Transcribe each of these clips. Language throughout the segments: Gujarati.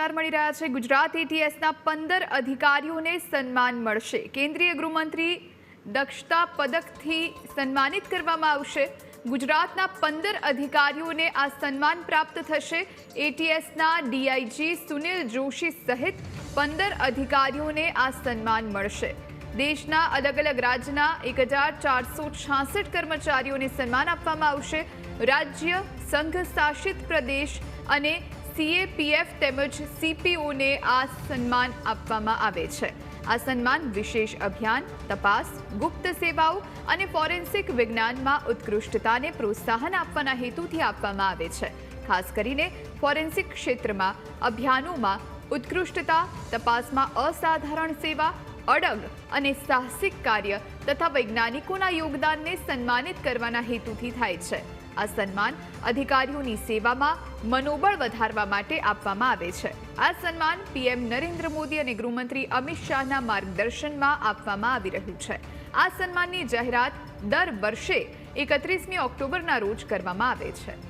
સમાચાર મળી રહ્યા છે. ગુજરાત એટીએસના પંદર અધિકારીઓને સન્માન મળશે. કેન્દ્રીય ગૃહમંત્રી દક્ષતા પદકથી સન્માનિત કરવામાં આવશે. ગુજરાતના પંદર અધિકારીઓને આ સન્માન પ્રાપ્ત થશે. એટીએસના ડીઆઈજી સુનિલ જોશી સહિત પંદર અધિકારીઓને આ સન્માન મળશે. દેશના અલગ અલગ રાજ્યના એક હજાર ચારસો છાસઠ કર્મચારીઓને સન્માન આપવામાં આવશે. રાજ્ય સંઘ શાસિત પ્રદેશ અને સીએપીએફ તેમજ સીપીઓને આ સન્માન આપવામાં આવે છે. આ સન્માન વિશેષ અભિયાન, તપાસ, ગુપ્ત સેવાઓ અને ફોરેન્સિક વિજ્ઞાનમાં ઉત્કૃષ્ટતાને પ્રોત્સાહન આપવાના હેતુથી આપવામાં આવે છે. ખાસ કરીને ફોરેન્સિક ક્ષેત્રમાં અભિયાનોમાં ઉત્કૃષ્ટતા, તપાસમાં અસાધારણ સેવા અડગ અને સાહસિક કાર્ય તથા વૈજ્ઞાનિકોના યોગદાનને સન્માનિત કરવાના હેતુથી થાય છે. આ સન્માન અધિકારીઓની સેવામાં મનોબળ વધારવા માટે આપવામાં આવે છે. આ સન્માન પીએમ નરેન્દ્ર મોદી અને ગૃહમંત્રી અમિત શાહના માર્ગદર્શનમાં આપવામાં આવી રહ્યું છે. આ સન્માનની જાહેરાત દર વર્ષે એકત્રીસમી ઓક્ટોબરના રોજ કરવામાં આવે છે.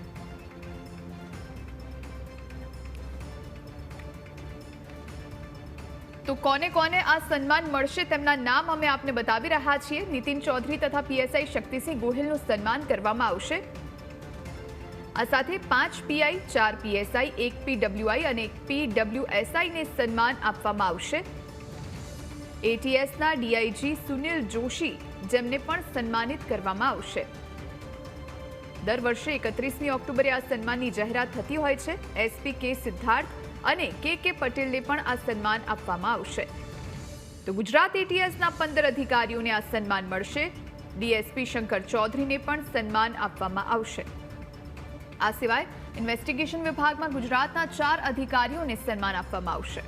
તો કોને કોને આ સન્માન મળશે તેમના નામ અમે આપને બતાવી રહ્યા છીએ. નીતિન ચૌધરી તથા પીએસઆઈ શક્તિસિંહ ગોહિલનું સન્માન કરવામાં આવશે. આ સાથે પાંચ પીઆઈ, ચાર પીએસઆઈ, એક પીડબ્લ્યુઆઈ અને એક પીડબ્લ્યુએસઆઈને સન્માન આપવામાં આવશે. એટીએસના ડીઆઈજી સુનિલ જોશી જેમને પણ સન્માનિત કરવામાં આવશે. દર વર્ષે એકત્રીસમી ઓક્ટોબરે આ સન્માનની જાહેરાત થતી હોય છે. એસપી કે સિદ્ધાર્થ અને કે કે પટેલને પણ આ સન્માન આપવામાં આવશે. તો ગુજરાત એટીએસના પંદર અધિકારીઓને આ સન્માન મળશે. ડીએસપી શંકર ચૌધરીને પણ સન્માન આપવામાં આવશે. આ સિવાય ઇન્વેસ્ટિગેશન વિભાગમાં ગુજરાતના ચાર અધિકારીઓને સન્માન આપવામાં આવશે.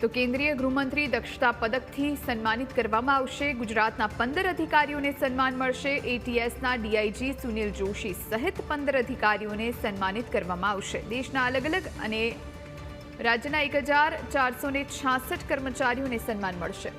તો કેન્દ્રીય ગૃહમંત્રી દક્ષતા પદકથી સન્માનિત કરવામાં આવશે. ગુજરાતના પંદર અધિકારીઓને સન્માન મળશે. એટીએસના ડીઆઈજી સુનિલ જોશી સહિત પંદર અધિકારીઓને સન્માનિત કરવામાં આવશે. દેશના અલગ અલગ અને રાજ્યના એક હજાર ચારસો છાસઠ કર્મચારીઓને સન્માન મળશે.